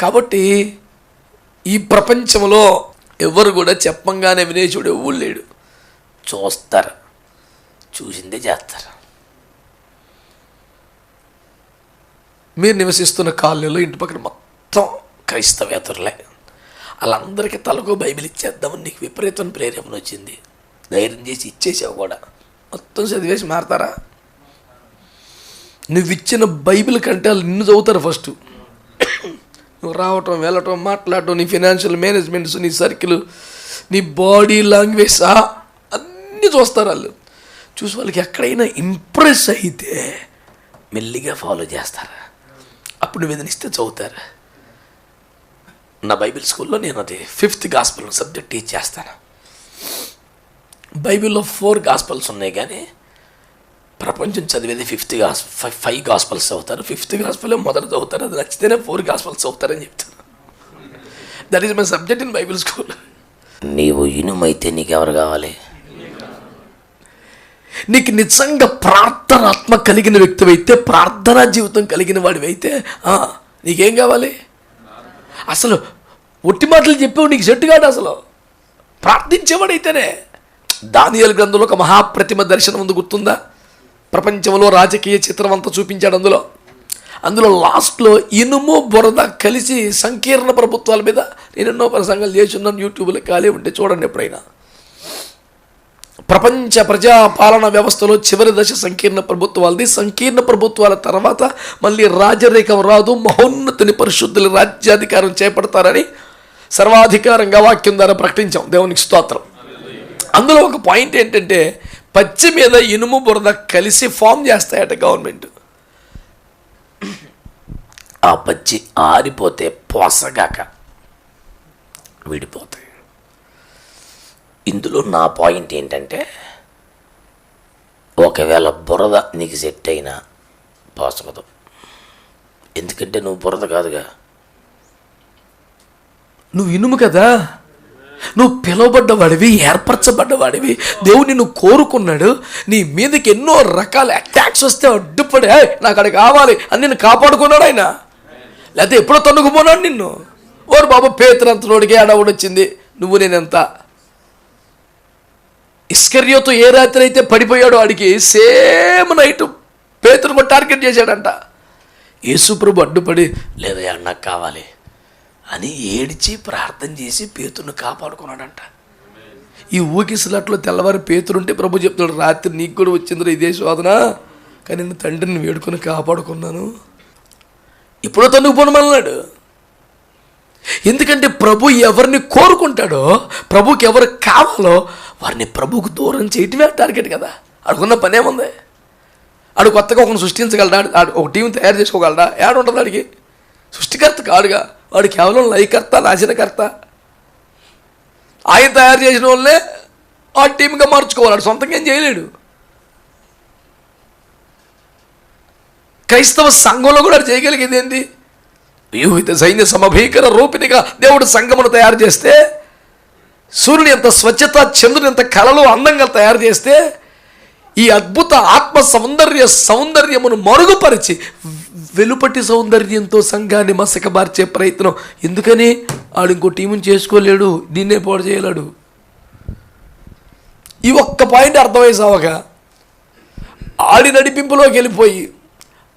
కాబట్టి ఈ ప్రపంచంలో ఎవరు కూడా చెప్పంగానే వినేశుడు ఎవరు లేడు. చూస్తారు. చూసిందే చేస్తారు. మీరు నివసిస్తున్న కాలనీలో ఇంటి పక్కన మొత్తం క్రైస్తవేతరులే. వాళ్ళందరికీ తలకు బైబిల్ ఇచ్చేద్దామని నీకు విపరీతమైన ప్రేరేపణ వచ్చింది. ధైర్యం చేసి ఇచ్చేసావు కూడా. మొత్తం చదివేసి మారతారా? నువ్వు ఇచ్చిన బైబిల్ కంటే వాళ్ళు నిన్ను చదువుతారు ఫస్ట్. నువ్వు రావటం వెళ్ళటం మాట్లాడటం నీ ఫినాన్షియల్ మేనేజ్మెంట్స్ నీ సర్కిల్ నీ బాడీ లాంగ్వేజ్ అన్నీ చూస్తారు వాళ్ళు. చూసి వాళ్ళకి ఎక్కడైనా ఇంప్రెస్ అయితే మెల్లిగా ఫాలో చేస్తారు? అప్పుడు నువ్వు ఏదైనా ఇస్తే చదువుతారు? నా బైబిల్ స్కూల్లో నేను అది ఫిఫ్త్ గాస్పల్ సబ్జెక్ట్ టీచ్ చేస్తాను. బైబిల్లో ఫోర్ గాస్పల్స్ ఉన్నాయి కానీ ప్రపంచం చదివేది fifth gas five five gospels చదువుతారు. ఫిఫ్త్ గాస్పల్ మొదట చదువుతారు. అది నచ్చితేనే ఫోర్ గాస్పల్స్ చదువుతారని చెప్తారు. That is my subject in Bible school నీవు ఇనుమైతే నీకెవరు కావాలి? నీకు నిజంగా ప్రార్థనాత్మ కలిగిన వ్యక్తివైతే ప్రార్థనా జీవితం కలిగిన వాడివైతే నీకేం కావాలి? అసలు ఒట్టి మాటలు చెప్పావు నీకు సెట్ కాదు అసలు. ప్రార్థించేవాడైతేనే. దానియల్ గ్రంథంలో ఒక మహాప్రతిమ దర్శనం ఉంది గుర్తుందా? ప్రపంచంలో రాజకీయ చిత్రం అంతా చూపించాడు అందులో. అందులో లాస్ట్లో ఇనుము బురద కలిసి సంకీర్ణ ప్రభుత్వాల మీద నేను ఎన్నో ప్రసంగాలు చేస్తున్నాను యూట్యూబ్లో ఖాళీ ఉంటే చూడండి ఎప్పుడైనా. ప్రపంచ ప్రజాపాలన వ్యవస్థలో చివరి దశ సంకీర్ణ ప్రభుత్వాలది. సంకీర్ణ ప్రభుత్వాల తర్వాత మళ్ళీ రాజరేఖం రాదు మహోన్నతుని పరిశుద్ధులు రాజ్యాధికారం చేపడతారని సర్వాధికారంగా వాక్యం ద్వారా ప్రకటించాం. దేవునికి స్తోత్రం. అందులో ఒక పాయింట్ ఏంటంటే పచ్చి మీద ఇనుము బురద కలిసి ఫామ్ చేస్తాయట గవర్నమెంట్. ఆ పచ్చి ఆరిపోతే పోసగాక విడిపోతాయి. ఇందులో నా పాయింట్ ఏంటంటే ఒకవేళ బురద నీకు సెట్ అయినా పోసగదు. ఎందుకంటే నువ్వు బురద కాదుగా. నువ్వు ఇనుము కదా? నువ్వు పిలువబడ్డవాడివి ఏర్పరచబడ్డవాడివి. దేవుడు నిన్ను కోరుకున్నాడు. నీ మీదకి ఎన్నో రకాల అటాక్స్ వస్తే అడ్డుపడి నాకు అక్కడ కావాలి అని నిన్ను కాపాడుకున్నాడు ఆయన. లేకపోతే ఎప్పుడో తన్నుకుపోనాడు నిన్ను. ఓరు బాబు పేతనంతలోడికి అడవుడు వచ్చింది. నువ్వు నేనెంత? ఇస్కర్యోతో ఏ రాత్రి అయితే పడిపోయాడో ఆడికి సేమ్ నైట్ పేతురు టార్గెట్ చేశాడంట. యేసుప్రభు అడ్డుపడి లేదా నాకు కావాలి. అని ఏడిచి ప్రార్థన చేసి పేతురుని కాపాడుకున్నాడంట. ఈ ఊకిసలట్లో తెల్లవారి పేతురుంటే ప్రభు చెప్తున్నాడు రాత్రి నీకు కూడా వచ్చిందిరా ఇదే శోధన కానీ నేను తండ్రిని వేడుకొని కాపాడుకున్నాను. ఇప్పుడు తన్నుకుపోను మన్నాడు ఎందుకంటే ప్రభు ఎవరిని కోరుకుంటాడో ప్రభుకి ఎవరు కావాలో వారిని ప్రభుకు దూరం చేయటమే టార్గెట్ కదా. అడుగున్న పనేముంది ఆడు కొత్తగా ఒకరిని సృష్టించగలడా? ఒక టీం తయారు చేసుకోగలడా? ఏడు ఉంటుంది ఆడికి? సృష్టికర్త కాడుగా. వాడు కేవలం లయకర్త నాశనకర్త ఆయన తయారు చేసిన వాళ్ళే ఆ టీంగా మార్చుకోవాలి. వాడు సొంతంగా ఏం చేయలేడు. క్రైస్తవ సంఘంలో కూడా చేయగలిగేది ఏంటి వ్యూహిత సైన్య సమభీకర రూపిణిగా దేవుడు సంఘమును తయారు చేస్తే సూర్యుని ఎంత స్వచ్ఛత చంద్రుని ఎంత కళలు అందంగా తయారు చేస్తే ఈ అద్భుత ఆత్మ సౌందర్య సౌందర్యమును మరుగుపరిచి వెలుపటి సౌందర్యంతో సంఘాన్ని మసకబార్చే ప్రయత్నం. ఎందుకని? ఆడు ఇంకో టీముని చేసుకోలేడు దీన్నే పాడు చేయలేడు. ఈ ఒక్క పాయింట్ అర్థమై సావక ఆడి నడిపింపులోకి వెళ్ళిపోయి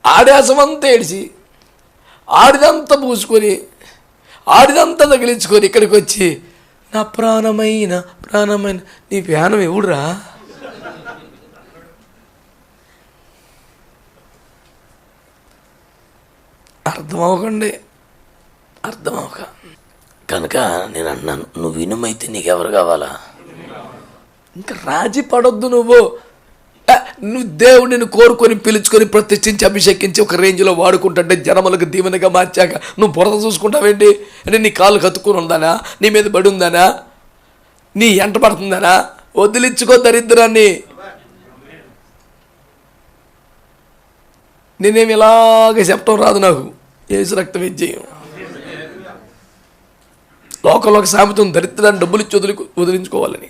ఆడాసమంతా ఏడిచి ఆడిదంతా పూసుకొని ఆడిదంతా తగిలించుకొని ఇక్కడికి వచ్చి నా ప్రాణమైన ప్రాణమైన నీ ప్రాణం ఎవడురా? అర్థం అవ్వకండి అర్థం అవ్వక కనుక నేను అన్నాను నువ్వు ఇనుమైతే నీకెవరు కావాలా? ఇంకా రాజీ పడొద్దు నువ్వు. నువ్వు దేవుడిని కోరుకొని పిలుచుకొని ప్రతిష్ఠించి అభిషేకించి ఒక రేంజ్లో వాడుకుంటుంటే జనములకు దీవెనగా మార్చాక నువ్వు బురద చూసుకుంటావేంటి? అంటే నీ కాళ్ళు కత్తుకుని ఉందానా? నీ మీద పడి ఉందానా? నీ ఎంట పడుతుందానా? వదిలించుకో దరిద్రాన్ని. నేనేమి ఇలాగే చెప్పడం రాదు నాకు. ఏసు రక్త విజయం లోకంలో ఒక సామెత దరిద్రాన్ని డబ్బులు ఇచ్చి వదిలి వదిలించుకోవాలని.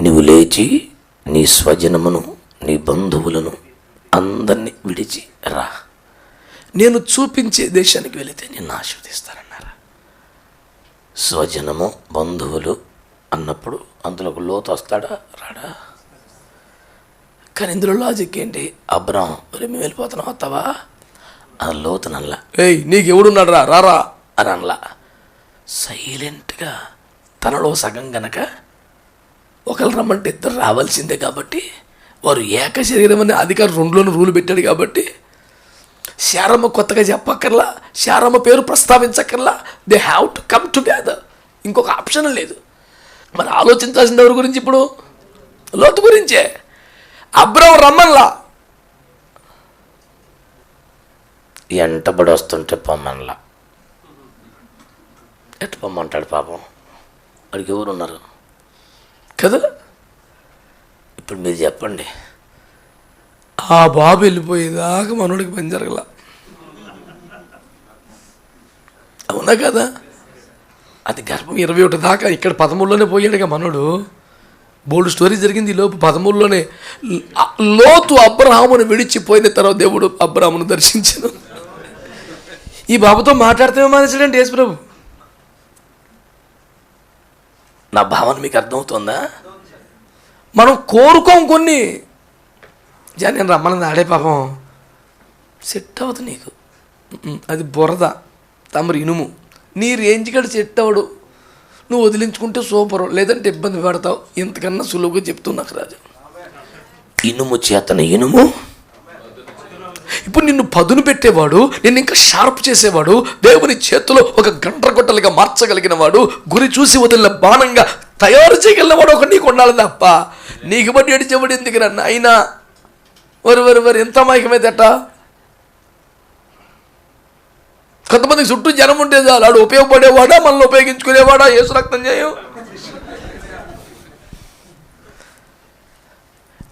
నువ్వు లేచి నీ స్వజనమును నీ బంధువులను అందరినీ విడిచి రా. నేను చూపించే దేశానికి వెళితే నిన్ను ఆశీర్వదిస్తానన్నారా? స్వజనము బంధువులు అన్నప్పుడు అందులో ఒక లోతు వస్తాడా? రాడా? కానీ ఇందులో లాజిక్ ఏంటి? అబ్రాహం మరి మేము వెళ్ళిపోతున్నాం వస్తావా? ఆ లోతు నల్ల. ఏయ్ నీకు ఎవడున్నాడు రా రారా. అని అనలా సైలెంట్గా తనలో సగం గనక ఒకరు రమ్మంటే ఇద్దరు రావాల్సిందే కాబట్టి వారు ఏక శరీరం అనే అధికారం రెండులోనూ రూలు పెట్టాడు కాబట్టి శారమ్మ కొత్తగా చెప్పక్కర్లా శారమ్మ పేరు ప్రస్తావించక్కర్లా they have to come together ఇంకొక ఆప్షన్ లేదు. మరి ఆలోచించాల్సిన ఎవరి గురించి ఇప్పుడు? లోతు గురించే. అబ్రహం రమ్మన్లా. ఎంటబడి వస్తుంటే పొమ్మనలా ఎట్టు పొమ్మంటాడు పాపం? వాడికి ఎవరు ఉన్నారు కదా? ఇప్పుడు మీరు చెప్పండి. ఆ బాబు వెళ్ళిపోయేదాకా మనోడికి పని జరగల. అవునా కదా? అది గర్భం ఇరవై ఒకటి దాకా ఇక్కడ పదమూడులోనే పోయాడుగా మనోడు. బోల్డ్ స్టోరీ జరిగింది ఈ లోపు పదమూడులోనే. లోతు అబ్రహామును విడిచిపోయిన తర్వాత దేవుడు అబ్రహామును దర్శించను ఈ బాబుతో మాట్లాడితే మానేసాడండి యేసు ప్రభు నా భావన మీకు అర్థమవుతుందా? మనం కోరుకోం కొన్ని. జా నేను రమ్మన్నది ఆడే పాపం. సెట్ అవ్వదు నీకు. అది బురద తమరు ఇనుము. నీ రేంజ్ కాడ సెట్ అవ్వడు. నువ్వు వదిలించుకుంటే సూపరు లేదంటే ఇబ్బంది పడతావు. ఇంతకన్నా సులువుగా చెప్తున్నా రాజు. ఇనుము చేతన ఇనుము? ఇప్పుడు నిన్ను పదును పెట్టేవాడు నిన్ను ఇంకా షార్ప్ చేసేవాడు దేవుని చేతిలో ఒక గండ్రగొట్టలుగా మార్చగలిగిన వాడు గురి చూసి వదిలిన బాణంగా తయారు చేయగలిగిన వాడు ఒక నీకు ఉండాలి తప్ప నీకు బట్టి ఎడిచేవాడు ఎందుకు నన్ను అయినా వరి వరి వరి ఎంత మైకమైతేట కొంతమంది చుట్టూ జనం ఉంటే చాలు ఆడు ఉపయోగపడేవాడా మనల్ని ఉపయోగించుకునేవాడా? ఏసు రక్తం చేయం.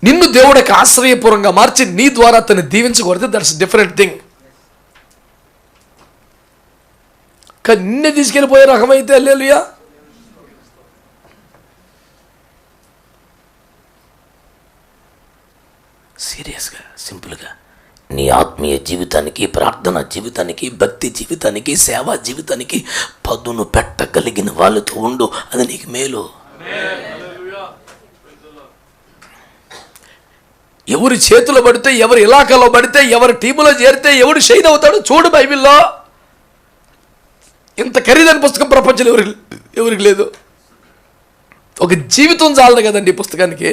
నిన్ను దేవుడికి ఆశ్రయపూర్వంగా మార్చి నీ ద్వారా అతన్ని దీవించకూడదు. దట్స్ డిఫరెంట్ థింగ్ కానీ నిన్నే తీసుకెళ్ళిపోయే రకమైతే అల్లేలుయా సీరియస్గా సింపుల్గా. నీ ఆత్మీయ జీవితానికి ప్రార్థన జీవితానికి భక్తి జీవితానికి సేవా జీవితానికి పదును పెట్టగలిగిన వాళ్ళతో ఉండు. అది నీకు మేలు. ఎవరి చేతిలో పడితే ఎవరి ఇలాకాలో పడితే ఎవరి టీములో చేరితే ఎవడు షైన్ అవుతాడు చూడు బైబిల్లో. ఇంత ఖరీదైన పుస్తకం ప్రపంచంలో ఎవరికి ఎవరికి లేదు. ఒక జీవితం చాలదు కదండి ఈ పుస్తకానికి.